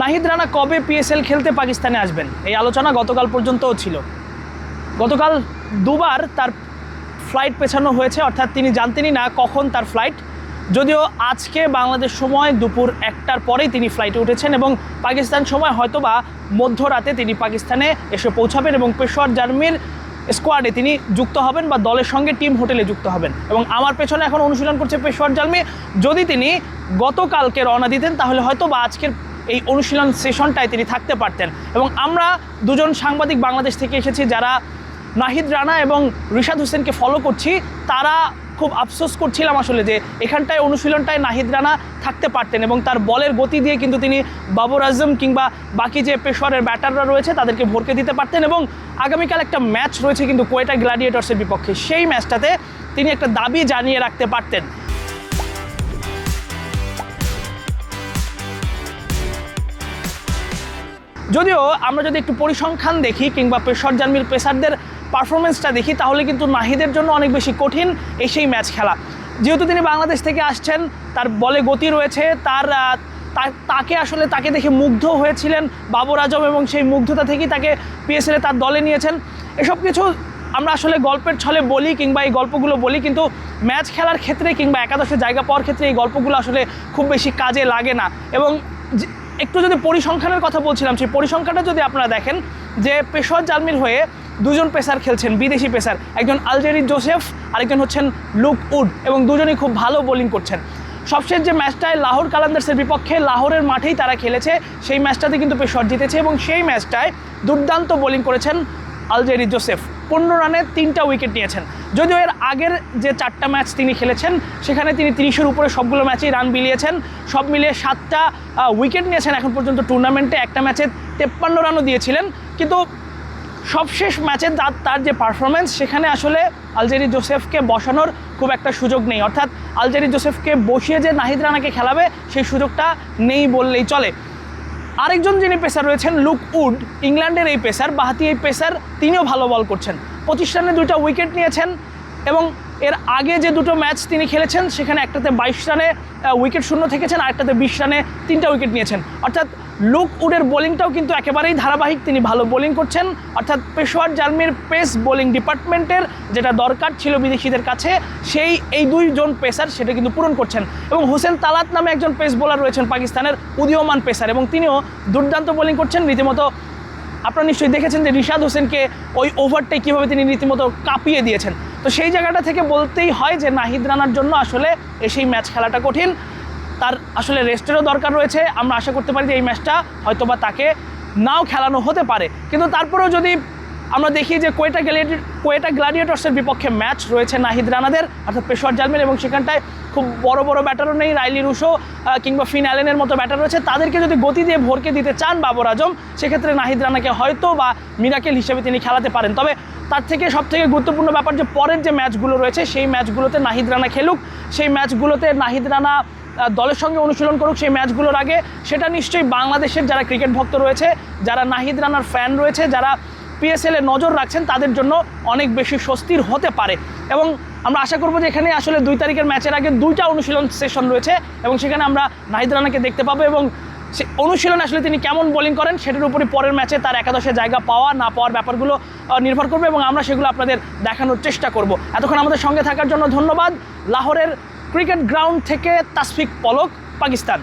নাহিদ রানা কবে পিএসএল খেলতে পাকিস্তানে আসবেন? এই আলোচনা গতকাল পর্যন্তও ছিল। গতকাল দুবার তার ফ্লাইট পেছানো হয়েছে, অর্থাৎ তিনি জানতেনই না কখন তার ফ্লাইট যদিও আজকে বাংলাদেশ সময় দুপুর একটার পরেই তিনি ফ্লাইটে উঠেছেন এবং পাকিস্তান সময় হয়তোবা মধ্যরাতে তিনি পাকিস্তানে এসে পৌঁছাবেন এবং পেশোয়ার জার্মির স্কোয়াডে তিনি যুক্ত হবেন বা দলের সঙ্গে টিম হোটেলে যুক্ত হবেন। এবং আমার পেছনে এখন অনুশীলন করছে পেশোয়ার জালমি যদি তিনি গতকালকে রওনা দিতেন, তাহলে হয়তো বা আজকের এই অনুশীলন সেশনটায় তিনি থাকতে পারতেন। এবং আমরা দুজন সাংবাদিক বাংলাদেশ থেকে এসেছি যারা নাহিদ রানা এবং রিশাদ হোসেনকে ফলো করছি। তারা খুব আফসোস করছিলাম আসলে যে এখানটায় অনুশীলনটায় নাহিদ রানা থাকতে পারতেন এবং তার বলের গতি দিয়ে কিন্তু তিনি বাবর আজম কিংবা বাকি যে পেশোয়ারের ব্যাটাররা রয়েছে তাদেরকে ভরকে দিতে পারতেন এবং আগামীকাল একটা ম্যাচ রয়েছে কিন্তু কোয়েটা গ্ল্যাডিয়েটর্সের বিপক্ষে। সেই ম্যাচটাতে তিনি একটা দাবি জানিয়ে রাখতে পারতেন। যদিও আমরা যদি একটু পরিসংখ্যান দেখি কিংবা পেশর জানমির পেসারদের পারফরমেন্সটা দেখি, তাহলে কিন্তু নাহিদের জন্য অনেক বেশি কঠিন এই সেই ম্যাচ খেলা। যেহেতু তিনি বাংলাদেশ থেকে আসছেন, তার বলে গতি রয়েছে, তার তাকে আসলে তাকে দেখে মুগ্ধ হয়েছিলেন বাবর আজম এবং সেই মুগ্ধতা থেকেই তাকে পিএসএলে তার দলে নিয়েছেন। এসব কিছু আমরা আসলে গল্পের ছলে বলি কিংবা এই গল্পগুলো বলি, কিন্তু ম্যাচ খেলার ক্ষেত্রে কিংবা একাদশে জায়গা পাওয়ার ক্ষেত্রে এই গল্পগুলো আসলে খুব বেশি কাজে লাগে না। এবং একটু যদি পরিসংখ্যানের কথা বলছিলাম, সেই পরিসংখ্যানটা যদি আপনারা দেখেন, যে পেশোয়ার জালমির হয়ে দুজন পেসার খেলছেন, বিদেশি পেসার। একজন আলজেরি জোসেফ, আরেকজন হচ্ছেন লুক উড এবং দুজনই খুব ভালো বোলিং করছেন। সবশেষ যে ম্যাচটায় লাহোর কালান্দার্সের বিপক্ষে লাহোরের মাঠেই তারা খেলেছে, সেই ম্যাচটাতে কিন্তু পেশোয়ার জিতেছে এবং সেই ম্যাচটায় দুর্দান্ত বোলিং করেছেন আলজেরি জোসেফ। পনেরো রানে তিনটা উইকেট নিয়েছেন। যদিও এর আগের যে চারটা ম্যাচ তিনি খেলেছেন, সেখানে তিনি তিরিশের উপরে সবগুলো ম্যাচেই রান বিলিয়েছেন। সব মিলিয়ে সাতটা উইকেট নিয়েছেন এখন পর্যন্ত টুর্নামেন্টে একটা ম্যাচে তেপ্পান্ন রানও দিয়েছিলেন। কিন্তু সবশেষ ম্যাচে তার তার যে পারফরমেন্স সেখানে আসলে আলজেরি জোসেফকে বসানোর খুব একটা সুযোগ নেই। অর্থাৎ আলজেরি জোসেফকে বসিয়ে যে নাহিদ রানাকে খেলাবে, সেই সুযোগটা নেই বললেই চলে। আরেকজন যিনি পেসার রয়েছেন, লুক উড, ইংল্যান্ডের এই পেসার, বাহাতি এই পেসার, তিনিও ভালো বল করছেন। পঁচিশ রানে দুইটা উইকেট নিয়েছেন এবং এর আগে যে দুটো ম্যাচ তিনি খেলেছেন, সেখানে একটাতে বাইশ রানে উইকেট শূন্য থেকেছেন আরেকটাতে বিশ রানে তিনটা উইকেট নিয়েছেন। অর্থাৎ লুক উডের বোলিংটাও কিন্তু একেবারেই ধারাবাহিক তিনি ভালো বোলিং করছেন। অর্থাৎ পেশোয়ার জার্মির পেস বোলিং ডিপার্টমেন্টের যেটা দরকার ছিল বিদেশিদের কাছে, সেই এই দুইজন পেসার সেটা কিন্তু পূরণ করছেন। এবং হোসেন তালাত নামে একজন পেস বোলার রয়েছেন পাকিস্তানের উদীয়মান পেসার, এবং তিনিও দুর্দান্ত বোলিং করছেন। রীতিমতো আপনারা নিশ্চয়ই দেখেছেন যে রিশাদ হোসেনকে ওই ওভারটাই কীভাবে তিনি রীতিমতো কাঁপিয়ে দিয়েছেন। তো সেই জায়গাটা থেকে বলতেই হয় যে নাহিদ রানার জন্য আসলে সেই ম্যাচ খেলাটা কঠিন। তার আসলে রেস্টেরও দরকার রয়েছে। আমরা আশা করতে পারি যে এই ম্যাচটা হয়তোবা তাকে নাও খেলানো হতে পারে। কিন্তু তারপরেও যদি আমরা দেখি যে কোয়েটা গ্যালিয়েট কোয়েটা গ্ল্যাডিয়েটর্সের বিপক্ষে ম্যাচ রয়েছে নাহিদ রানাদের, অর্থাৎ পেশোয়ার জালমিন এবং সেখানটায় খুব বড় বড় ব্যাটারও নেই, রাইলি রুশো কিংবা ফিন অ্যালেনের মতো ব্যাটার রয়েছে। তাদেরকে যদি গতি দিয়ে ভরকে দিতে চান বাবর আজম, সেক্ষেত্রে নাহিদ রানাকে হয়তো বা মিরাকেল হিসেবে তিনি খেলাতে পারেন। তবে তার থেকে সব থেকে গুরুত্বপূর্ণ ব্যাপার যে পরের যে ম্যাচগুলো রয়েছে, সেই ম্যাচগুলোতে নাহিদ রানা খেলুক। সেই ম্যাচগুলোতে নাহিদ রানা দলের সঙ্গে অনুশীলন করুক সেই ম্যাচগুলোর আগে, সেটা নিশ্চয়ই বাংলাদেশের যারা ক্রিকেট ভক্ত রয়েছে, যারা নাহিদ রানার ফ্যান রয়েছে, যারা পিএসএল নজর রাখছেন, তাদের জন্য অনেক বেশি স্বস্তির হতে পারে। এবং আমরা আশা করব যে এখানে আসলে দুই তারিখের ম্যাচের আগে দুইটা অনুশীলন সেশন রয়েছে এবং সেখানে আমরা নাহিদ রানাকে দেখতে পাবো এবং সে অনুশীলনে আসলে তিনি কেমন বোলিং করেন সেটার উপরই পরের ম্যাচে তার একাদশে জায়গা পাওয়া না পাওয়ার ব্যাপারগুলো নির্ভর করবে এবং আমরা সেগুলো আপনাদের দেখানোর চেষ্টা করব। এতক্ষণ আমাদের সঙ্গে থাকার জন্য ধন্যবাদ। লাহোরের ক্রিকেট গ্রাউন্ড থেকে তাসফিক পলক, পাকিস্তান।